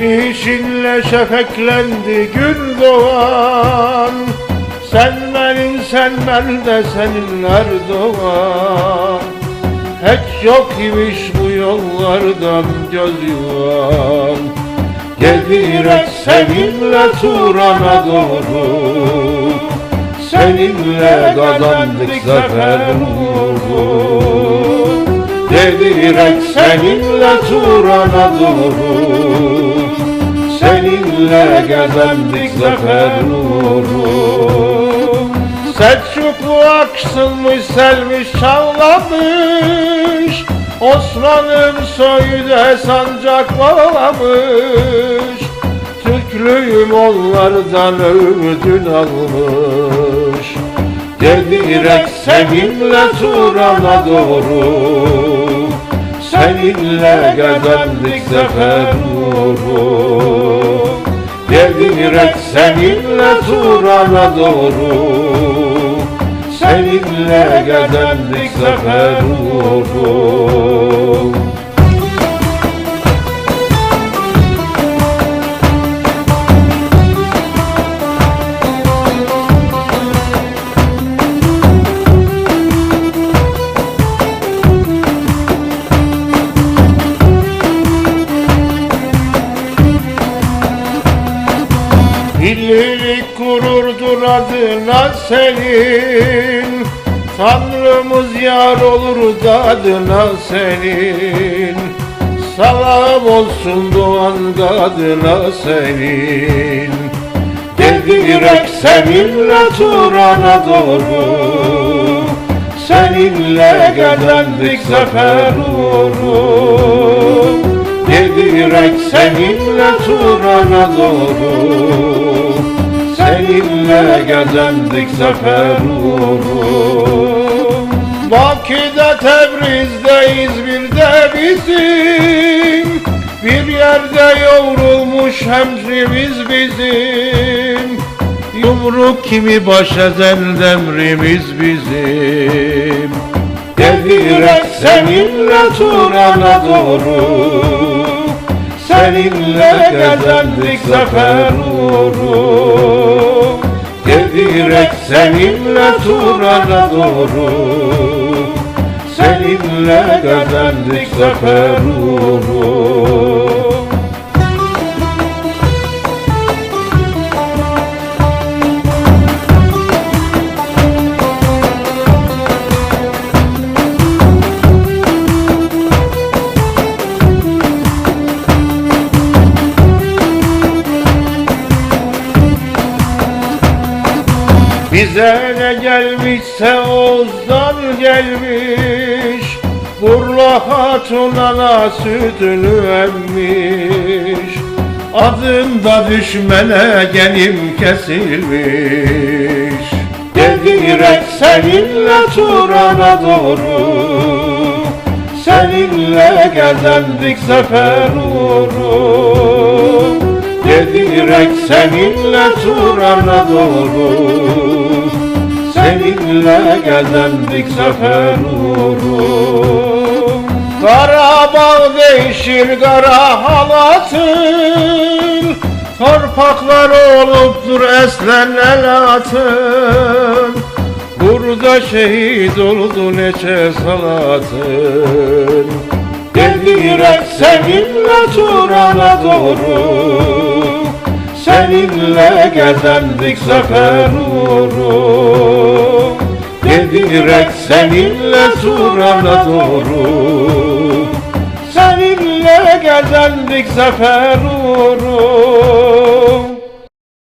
Gelişinle şefeklendi gün doğan. Sen benim sen ben de senin Erdoğan Hiç yok imiş bu yollardan göz yuvan. Gedirek seninle Turan'a doğru. Seninle kazandık zafer uğru Gedirek seninle Turan'a doğru Seninle kazandık zafer uğru. Selçuklu aksınmış selmiş çağlamış. Osman'ın soyu da sancak bağlamış. Türklüyüm onlardan ödün almış. Gedirek seninle Turan'a doğru. Seninle kazandık zafer uğru Gedirek seninle Turan'a doğru. Seninle kazandık zafer uğru Birlik gururdur adına senin. Tanrımız yar olur adına senin. Salam olsun doğan adına senin. Gedirek seninle Turan'a doğru. Seninle kazandık zafer uğru seninle Turan'a doğru Seninle kazandık zafer uğru Bakü'de, Tebriz'de, İzmir'de bizim. Bir yerde yovrulmuş hemşrimiz bizim. Yumruk kimi baş ezen demrimiz bizim. Gedirek seninle Turan'a doğru Seninle kazandık zafer uğru Gedirek seninle Turan'a doğru. Seninle kazandık zafer uğru Bize ne gelmişse Oğuz'dan gelmiş Burla hatun ana sütünü emmiş. Adında düşmene gelim kesilmiş. Gedirek seninle Turan'a doğru Seninle kazandık zafer uğru. Gedirek seninle Turan'a doğru Seninle kazandık zafer uğru Karabağ değişir kara halatın Torpaklar olupdur eslen elatın Burada şehit oldu neçe salatın. Gedirek seninle Turan'a doğru Seninle kazandık zafer uğru Gedirek seninle Turan'a doğru. Seninle kazandık zafer uğru